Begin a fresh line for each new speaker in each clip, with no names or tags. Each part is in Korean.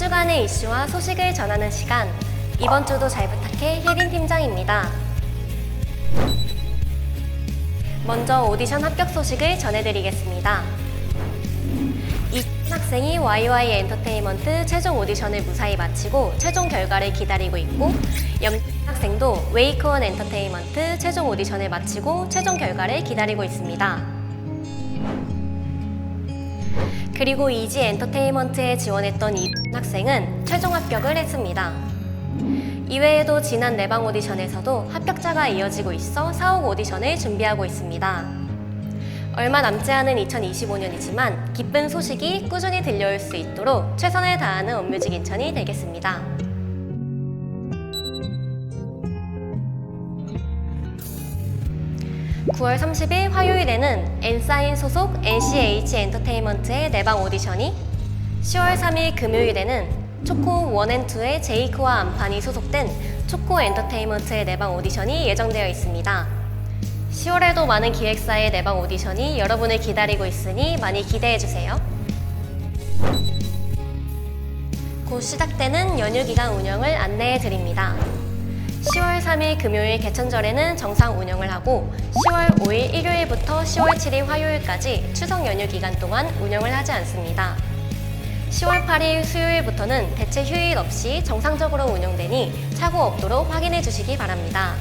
이슈와 소식을 전하는 시간. 이번 주도 잘 부탁해 혜린 팀장입니다. 먼저 오디션 합격 소식을 전해드리겠습니다. 이 학생이 YY 엔터테인먼트 최종 오디션을 무사히 마치고 최종 결과를 기다리고 있고 영 학생도 웨이크원 엔터테인먼트 최종 오디션을 마치고 최종 결과를 기다리고 있습니다. 그리고 이지 엔터테인먼트에 지원했던 이 학생은 최종 합격을 했습니다. 이외에도 지난 내방 오디션에서도 합격자가 이어지고 있어 사옥 오디션을 준비하고 있습니다. 얼마 남지 않은 2025년이지만 기쁜 소식이 꾸준히 들려올 수 있도록 최선을 다하는 업뮤직 인천이 되겠습니다. (9월 30일) 화요일에는 엔사인 소속 NCH 엔터테인먼트의 내방 오디션이 (10월 3일) 금요일에는 초코 원앤투의 제이크와 안판이 소속된 초코 엔터테인먼트의 내방 오디션이 예정되어 있습니다. 10월에도 많은 기획사의 내방 오디션이 여러분을 기다리고 있으니 많이 기대해주세요. 곧 시작되는 연휴 기간 운영을 안내해 드립니다. 10월 3일 금요일 개천절에는 정상 운영을 하고 10월 5일 일요일부터 10월 7일 화요일까지 추석 연휴 기간 동안 운영을 하지 않습니다. 10월 8일 수요일부터는 대체 휴일 없이 정상적으로 운영되니 착오 없도록 확인해 주시기 바랍니다.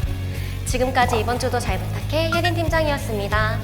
지금까지 이번 주도 잘 부탁해 혜린 팀장이었습니다.